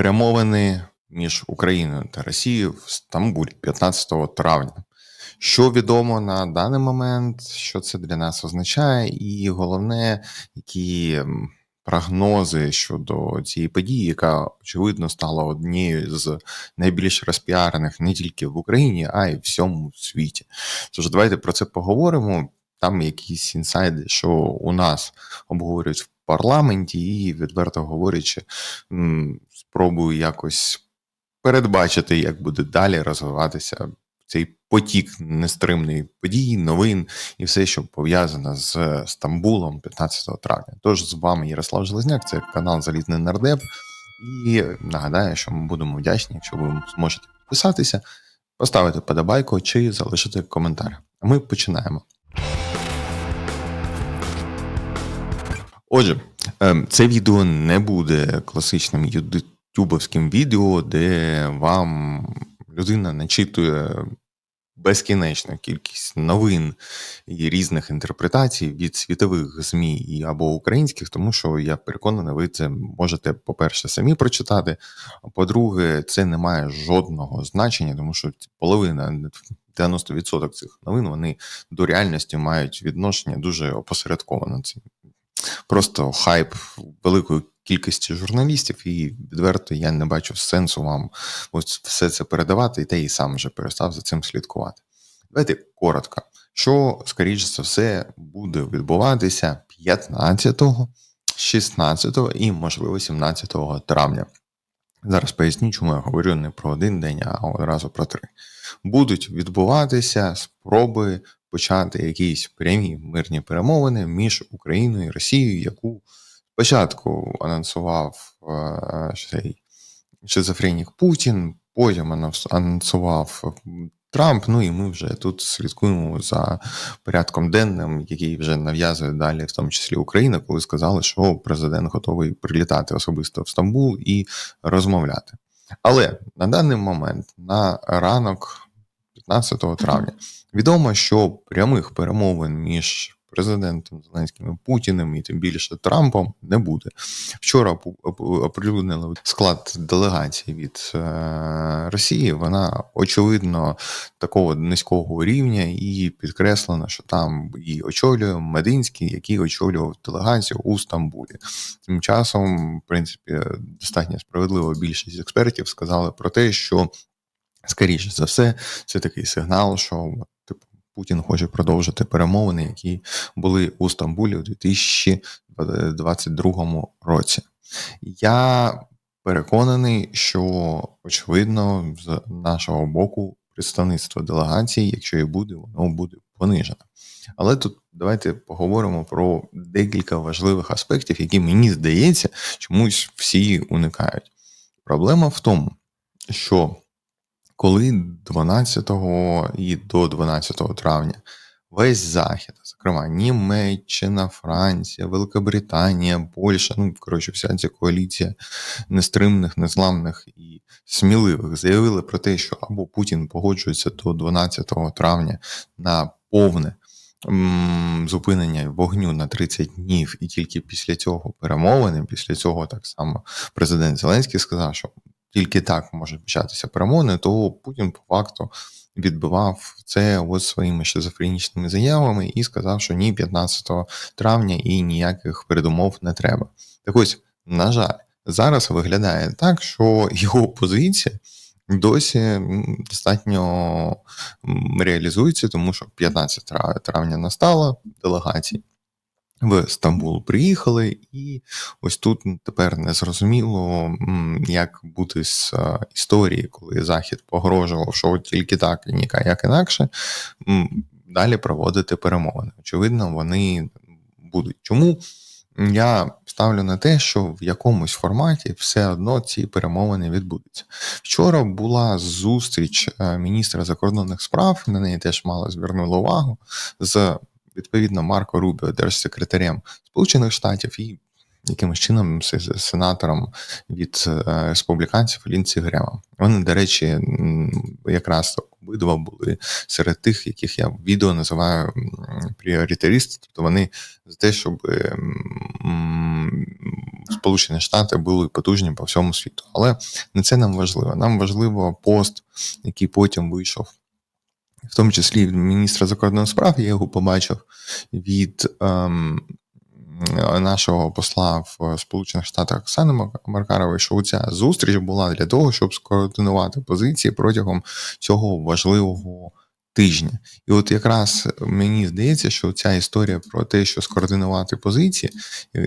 перемовини між Україною та Росією в Стамбулі 15 травня. Що відомо на даний момент, що це для нас означає, і головне, які прогнози щодо цієї події, яка очевидно стала однією з найбільш розпіарених не тільки в Україні, а й в всьому світі. Тож давайте про це поговоримо. Там якісь інсайди, що у нас обговорюють в парламенті, і відверто говорячи, спробую якось передбачити, як буде далі розвиватися цей потік нестримний подій, новин і все, що пов'язано з Стамбулом 15 травня. Тож з вами Ярослав Железняк, це канал Залізний Нардеп. І нагадаю, що ми будемо вдячні, якщо ви зможете підписатися, поставити подобайку чи залишити коментар. А ми починаємо. Отже, ем, це відео не буде класичним ютубовським відео, де вам людина начитує безкінечну кількість новин і різних інтерпретацій від світових ЗМІ або українських, тому що я переконаний, ви це можете, по-перше, самі прочитати. А по-друге, це не має жодного значення, тому що половина 90% цих новин вони до реальності мають відношення дуже опосередковано. Це просто хайп великої кількості журналістів, і відверто я не бачу сенсу вам ось все це передавати, і те і сам вже перестав за цим слідкувати. Давайте коротко, що, скоріше за все, буде відбуватися 15, 16 і, можливо, 17 травня. Зараз поясню, чому я говорю не про один день, а одразу про три. Будуть відбуватися спроби почати якісь прямі мирні перемовини між Україною і Росією, яку спочатку анонсував е, цей шизофренік Путін, потім анонсував Трамп. Ну і ми вже тут слідкуємо за порядком денним, який вже нав'язує далі, в тому числі Україна, коли сказали, що президент готовий прилітати особисто в Стамбул і розмовляти. Але на даний момент, на ранок 15 травня, відомо, що прямих перемовин між президентом Зеленським і Путіним і тим більше Трампом не буде. Вчора оприлюднили склад делегації від е, Росії. Вона очевидно такого низького рівня і підкреслено, що там і очолює Мединський, який очолював делегацію у Стамбулі. Тим часом, в принципі, достатньо справедливо більшість експертів сказали про те, що. Скоріше за все, це такий сигнал, що Путін хоче продовжити перемовини, які були у Стамбулі у 2022 році. Я переконаний, що очевидно з нашого боку представництво делегації, якщо і буде, воно буде понижено. Але тут давайте поговоримо про декілька важливих аспектів, які мені здається, чомусь всі уникають. Проблема в тому, що коли 12 і до 12 травня весь захід, зокрема Німеччина, Франція, Великобританія, Польща, ну коротше, вся ця коаліція нестримних, незламних і сміливих заявили про те, що або Путін погоджується до 12 травня на повне. Зупинення вогню на 30 днів, і тільки після цього перемовини, після цього так само президент Зеленський сказав, що тільки так може початися перемовини, то Путін по факту відбивав це ось своїми шизофренічними заявами і сказав, що ні, 15 травня і ніяких передумов не треба. Так ось, на жаль, зараз виглядає так, що його позиція. Досі достатньо реалізується, тому що 15 травня настала делегації в Стамбул приїхали, і ось тут тепер не зрозуміло, як бути з історії, коли Захід погрожував, що от тільки так і ніяк інакше. Далі проводити перемовини. Очевидно, вони будуть. Чому я ставлю на те, що в якомусь форматі все одно ці перемовини відбудуться. Вчора була зустріч е, міністра закордонних справ, на неї теж мало звернули увагу з відповідно Марко Рубіо, держсекретарем Сполучених Штатів і якимось чином сенатором від е, республіканців Лінці Гремом. Вони, до речі, якраз обидва були серед тих, яких я в відео називаю пріоритаристи, тобто вони за те, щоб Сполучені Штати були потужні по всьому світу. Але не це нам важливо. Нам важливо пост, який потім вийшов. В тому числі від міністра закордонних справ, я його побачив від ем, нашого посла в Сполучених Штатах Оксани Маркарової, що ця зустріч була для того, щоб скоординувати позиції протягом цього важливого тижня. І от якраз мені здається, що ця історія про те, що скоординувати позиції,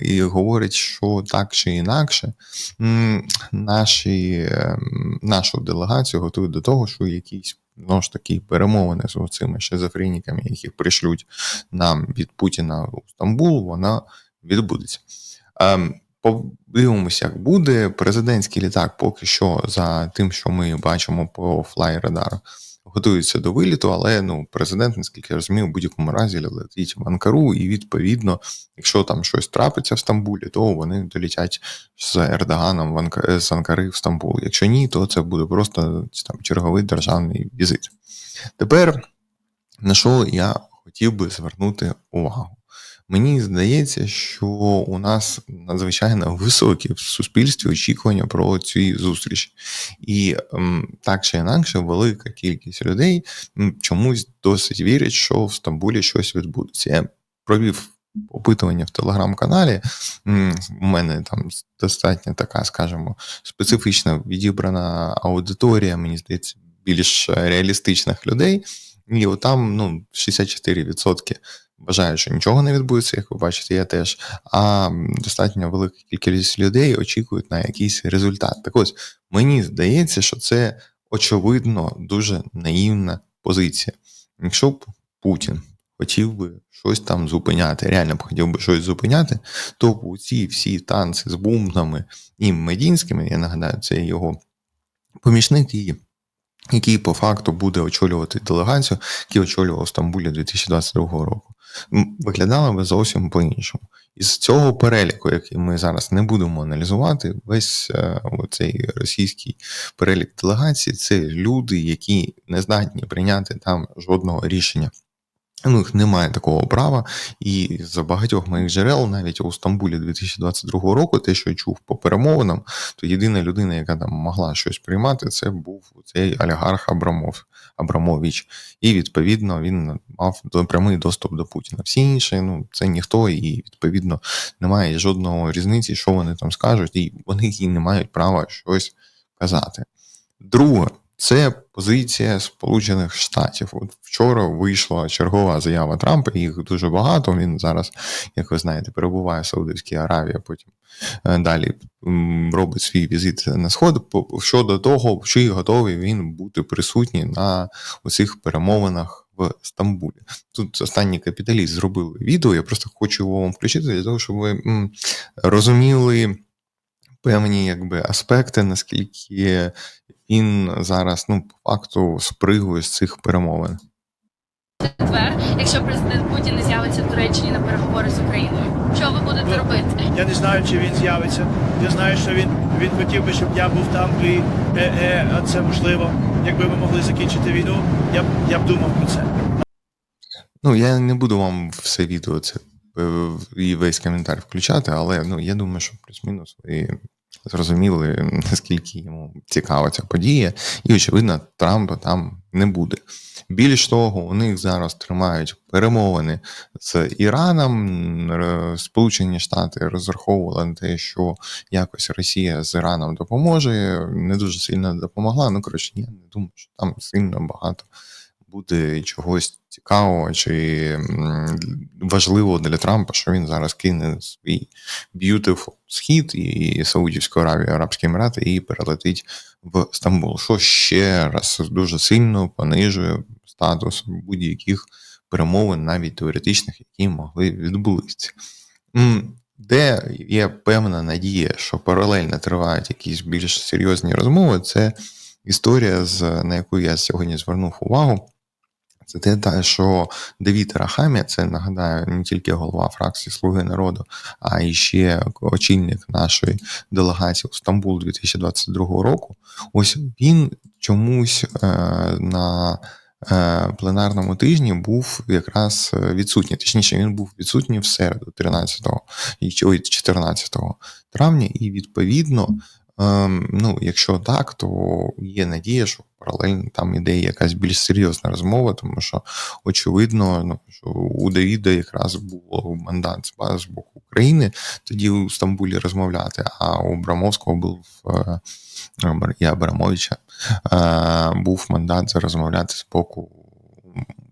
і говорить, що так чи інакше наші, ем, нашу делегацію готують до того, що якісь знову ж таки перемовини з цими шизофреніками, яких пришлють нам від Путіна у Стамбул, вона відбудеться. Ем, подивимося, як буде. Президентський літак поки що за тим, що ми бачимо по флай-радару, готується до виліту, але ну президент, наскільки я розумію, в будь-якому разі летить в Анкару, і відповідно, якщо там щось трапиться в Стамбулі, то вони долітять з Ердоганом в Анка... з Анкари в Стамбул. Якщо ні, то це буде просто там черговий державний візит. Тепер на що я хотів би звернути увагу. Мені здається, що у нас надзвичайно високі в суспільстві очікування про ці зустрічі, і ем, так чи інакше, велика кількість людей чомусь досить вірять, що в Стамбулі щось відбудеться. Я провів опитування в телеграм-каналі. У мене там достатньо така, скажімо, специфічна відібрана аудиторія, мені здається, більш реалістичних людей. І там ну, 64% вважають, що нічого не відбудеться, як ви бачите, я теж. А достатньо велика кількість людей очікують на якийсь результат. Так ось мені здається, що це очевидно дуже наївна позиція. Якщо б Путін хотів би щось там зупиняти, реально б хотів би щось зупиняти, то ці всі танці з бумнами і Медінськими, я нагадаю, це його помічник і який по факту буде очолювати делегацію, який очолював Стамбулі 2022 року, виглядала би зовсім по-іншому. Із цього переліку, який ми зараз не будемо аналізувати, весь е, цей російський перелік делегацій це люди, які не здатні прийняти там жодного рішення. У них немає такого права, і з багатьох моїх джерел, навіть у Стамбулі 2022 року, те, що я чув по перемовинам, то єдина людина, яка там могла щось приймати, це був цей олігарх Абрамов Абрамович. І відповідно він мав прямий доступ до Путіна. Всі інші, ну це ніхто, і відповідно немає жодного різниці, що вони там скажуть, і вони і не мають права щось казати. Друге. Це позиція Сполучених Штатів. От вчора вийшла чергова заява Трампа. Їх дуже багато. Він зараз, як ви знаєте, перебуває в Саудівській Аравії. Потім е, далі робить свій візит на сход. Щодо того, чи готовий він бути присутній на усіх перемовинах в Стамбулі. Тут останні капіталіст зробили відео. Я просто хочу його вам включити для того, щоб ви розуміли. Певні якби аспекти, наскільки він зараз ну по факту спригує з цих перемовин. Четвер, якщо президент Путін не з'явиться в Туреччині на переговори з Україною, що ви будете ну, робити? Я не знаю, чи він з'явиться. Я знаю, що він він хотів би, щоб я був там, і е, е, це можливо. Якби ми могли закінчити війну, я б я б думав про це. Ну я не буду вам все відео це е, і весь коментар включати, але ну я думаю, що плюс-мінус ви зрозуміли, наскільки йому цікава ця подія, і, очевидно, Трампа там не буде. Більш того, у них зараз тримають перемовини з Іраном. Сполучені Штати розраховували на те, що якось Росія з Іраном допоможе. Не дуже сильно допомогла. Ну коротше, я не думаю, що там сильно багато буде чогось цікавого чи важливого для Трампа, що він зараз кине свій beautiful схід і Саудівську Аравію, Арабські Емірати і перелетить в Стамбул, що ще раз дуже сильно понижує статус будь-яких перемовин, навіть теоретичних, які могли відбутися. Де є певна надія, що паралельно тривають якісь більш серйозні розмови, це історія, з на яку я сьогодні звернув увагу. Це те, що Давід Рахамія, це нагадаю не тільки голова фракції Слуги народу, а і ще очільник нашої делегації у Стамбул 2022 року. Ось він чомусь е, на е, пленарному тижні був якраз відсутній. Точніше, він був відсутній в середу, 13 і чи- ой, 14 травня, і відповідно, ем, ну, якщо так, то є надія, що паралельно там іде якась більш серйозна розмова, тому що очевидно, ну, що у Давіда якраз був мандат з боку України тоді у Стамбулі розмовляти, а у Брамовського був е, і Абрамовича е, був мандат розмовляти з боку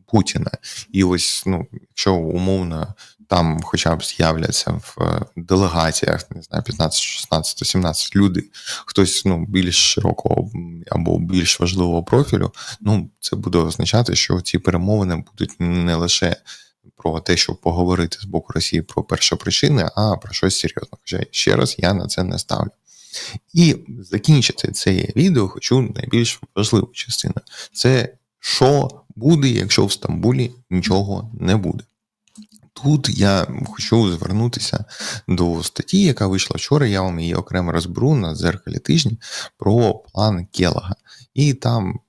Путіна. І ось, ну, якщо умовно там хоча б з'являться в е, делегаціях, не знаю, 15, 16, 17 люди, хтось ну, більш широкого або більш важливого профілю, ну, це буде означати, що ці перемовини будуть не лише про те, щоб поговорити з боку Росії про першопричини, а про щось серйозне. Хоча ще раз я на це не ставлю. І закінчити це відео хочу найбільш важливу частину. Це що буде, якщо в Стамбулі нічого не буде. Тут я хочу звернутися до статті, яка вийшла вчора. Я вам її окремо розберу на дзеркалі тижні про план Келага. І там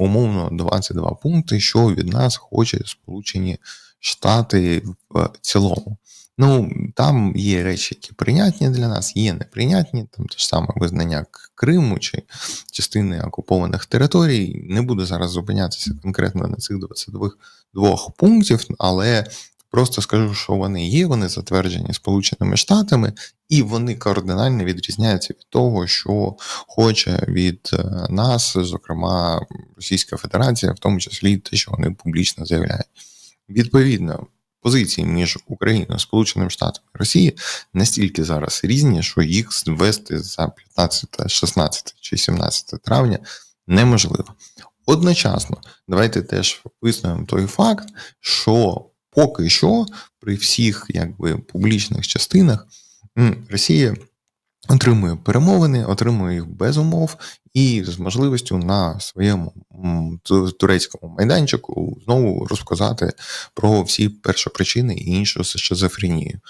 умовно 22 пункти, що від нас хоче Сполучені Штати в цілому. Ну, там є речі, які прийнятні для нас, є неприйнятні, там те ж саме визнання Криму чи частини окупованих територій. Не буду зараз зупинятися конкретно на цих 22 двох пунктів, але просто скажу, що вони є, вони затверджені Сполученими Штатами, і вони кардинально відрізняються від того, що хоче від е, нас, зокрема Російська Федерація, в тому числі те, що вони публічно заявляють. Відповідно, позиції між Україною, Сполученими Штатами і Росією настільки зараз різні, що їх звести за 15, 16 чи 17 травня неможливо. Одночасно, давайте теж визнаємо той факт, що поки що при всіх якби публічних частинах Росія отримує перемовини, отримує їх без умов і з можливістю на своєму турецькому майданчику знову розказати про всі першопричини і іншу шизофренію.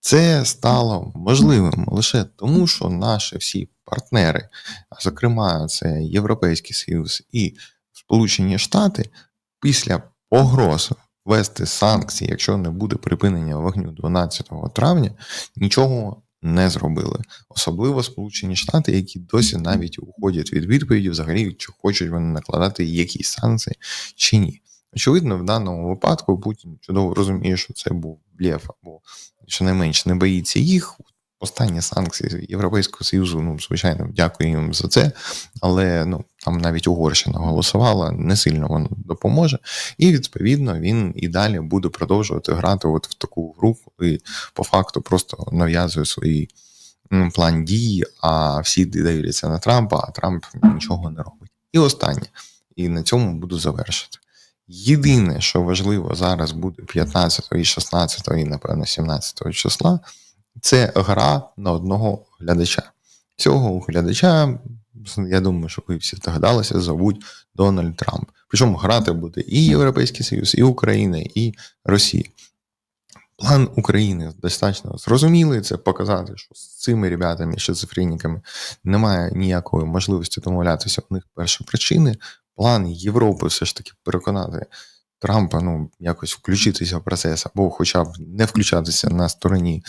Це стало можливим лише тому, що наші всі партнери, а зокрема, це Європейський Союз і Сполучені Штати, після погроз ввести санкції, якщо не буде припинення вогню 12 травня, нічого не зробили. Особливо Сполучені Штати, які досі навіть уходять від відповіді, взагалі, чи хочуть вони накладати якісь санкції чи ні. Очевидно, в даному випадку Путін чудово розуміє, що це був блєф, або щонайменш не боїться їх. Останні санкції Європейського Союзу, ну, звичайно, дякую їм за це, але ну, там навіть Угорщина голосувала, не сильно воно допоможе. І відповідно він і далі буде продовжувати грати от в таку гру, коли по факту просто нав'язує свій план дій, а всі дивляться на Трампа, а Трамп нічого не робить. І останнє, і на цьому буду завершити. Єдине, що важливо зараз буде 15 і 16, і напевно 17 числа, це гра на одного глядача. Цього глядача, я думаю, що ви всі здогадалися, зовуть Дональд Трамп. Причому грати буде і Європейський Союз, і Україна, і Росія. План України достатньо зрозумілий. Це показати, що з цими ребятами, шизофреніками, немає ніякої можливості домовлятися. У них перші причини. План Європи все ж таки переконати Трампа ну, якось включитися в процес, або хоча б не включатися на стороні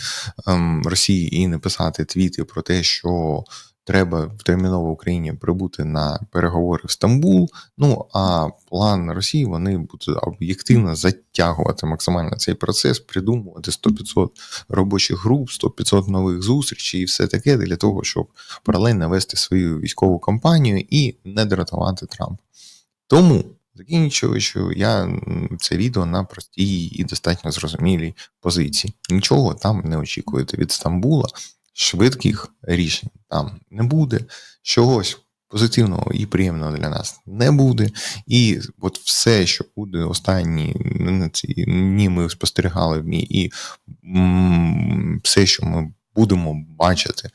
ем, Росії і не писати твіти про те, що треба терміново Україні прибути на переговори в Стамбул. Ну а план Росії вони будуть об'єктивно затягувати максимально цей процес, придумувати 100-500 робочих груп, 100-500 нових зустрічей і все таке для того, щоб паралельно вести свою військову кампанію і не дратувати Трампа. Тому. Закінчуючи, я це відео на простій і достатньо зрозумілій позиції. Нічого там не очікуєте від Стамбула, швидких рішень там не буде. Чогось позитивного і приємного для нас не буде. І от все, що буде останні ну, ці дні ми спостерігали в МІ, і все, що ми будемо бачити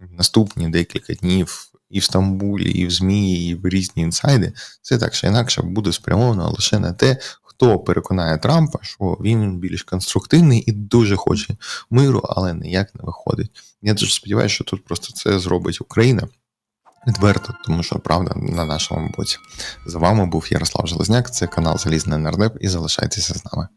в наступні декілька днів. І в Стамбулі, і в ЗМІ, і в різні інсайди, це так чи інакше буде спрямовано лише на те, хто переконає Трампа, що він більш конструктивний і дуже хоче миру, але ніяк не виходить. Я дуже сподіваюся, що тут просто це зробить Україна. Відверто, тому що правда на нашому боці. З вами був Ярослав Железняк, це канал Залізний Нардеп і залишайтеся з нами.